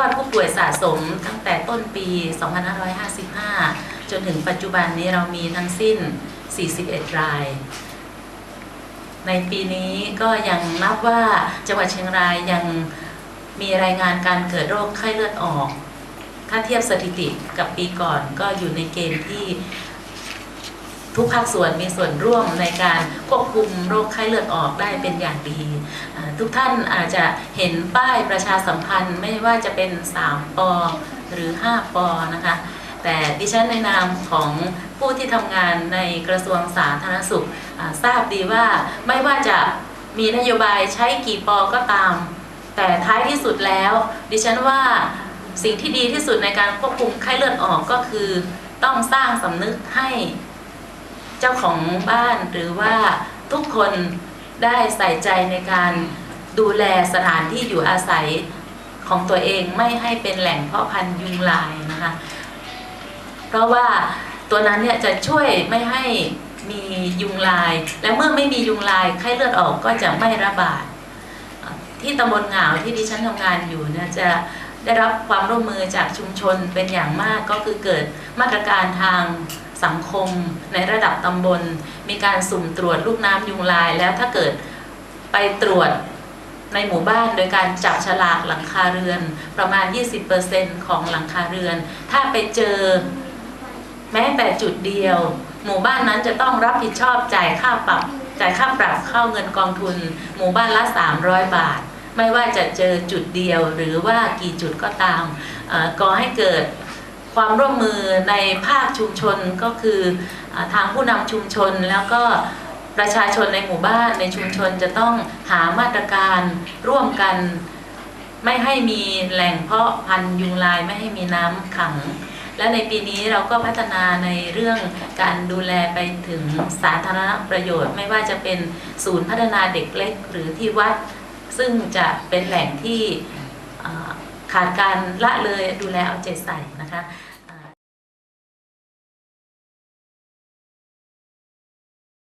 อดผู้ป่วยสะสมตั้งแต่ต้นปี 2555 จนถึงปัจจุบันนี้เรามีทั้งสิ้น 41 ราย ในปีนี้ก็ยังนับว่าจังหวัดเชียงรายยังมีรายงานการเกิดโรคไข้เลือดออก ถ้าเทียบสถิติกับปีก่อนก็อยู่ในเกณฑ์ที่ ทุกภาคส่วนมีส่วนร่วมในการควบคุมโรคไข้เลือดออกได้เป็นอย่างดี ทุกท่านอาจจะเห็นป้ายประชาสัมพันธ์ไม่ว่าจะเป็น 3 ปอหรือ 5 ปอนะคะแต่ดิฉันในนามของผู้ที่ทำงานในกระทรวงสาธารณสุขทราบดีว่าไม่ว่าจะมีนโยบายใช้กี่ปอก็ตาม แต่ท้ายที่สุดแล้ว ดิฉันว่าสิ่งที่ดีที่สุดในการควบคุมไข้เลือดออกก็คือ ต้องสร้างสำนึกให้ เจ้าของบ้านหรือว่าทุกคนได้ใส่ใจในการดูแลสถานที่อยู่อาศัยของตัวเองไม่ให้เป็นแหล่งเพาะพันธุ์ยุงลายนะคะเพราะว่าตัวนั้นเนี่ยจะช่วยไม่ให้มียุงลาย และเมื่อไม่มียุงลายไข้เลือดออกก็จะไม่ระบาด ที่ตำบลเหงาที่ดิฉันทำงานอยู่เนี่ยจะได้รับความร่วมมือจากชุมชนเป็นอย่างมากก็คือเกิดมาตรการทาง สังคม ในระดับตำบล มีการสุ่มตรวจลูกน้ำยุงลาย แล้วถ้าเกิดไปตรวจในหมู่บ้านโดยการจับฉลากหลังคาเรือน ประมาณ 20%ของหลังคาเรือน ถ้าไปเจอแม้แต่จุดเดียว หมู่บ้านนั้นจะต้องรับผิดชอบจ่ายค่าปรับจ่ายค่าปรับเข้าเงินกองทุน หมู่บ้านละ 300 บาท ไม่ว่าจะเจอจุดเดียวหรือว่ากี่จุดก็ตามก่อให้เกิด ความร่วมมือในภาคชุมชนก็คืออทางผู้นำชุมชนแล้วก็ประชาชนในหมู่บ้านในชุมชนจะต้องหามาตรการร่วมกัน ไม่ให้มีแหล่งเพาะพันธุ์ยุงลายไม่ให้มีน้ำขัง และในปีนี้เราก็พัฒนาในเรื่องการดูแลไปถึงสาธารณประโยชน์ ไม่ว่าจะเป็นศูนย์พัฒนาเด็กเล็กหรือที่วัด ซึ่งจะเป็นแหล่งที่ ขาดการละเลยดูแลเอาใจใส่นะคะ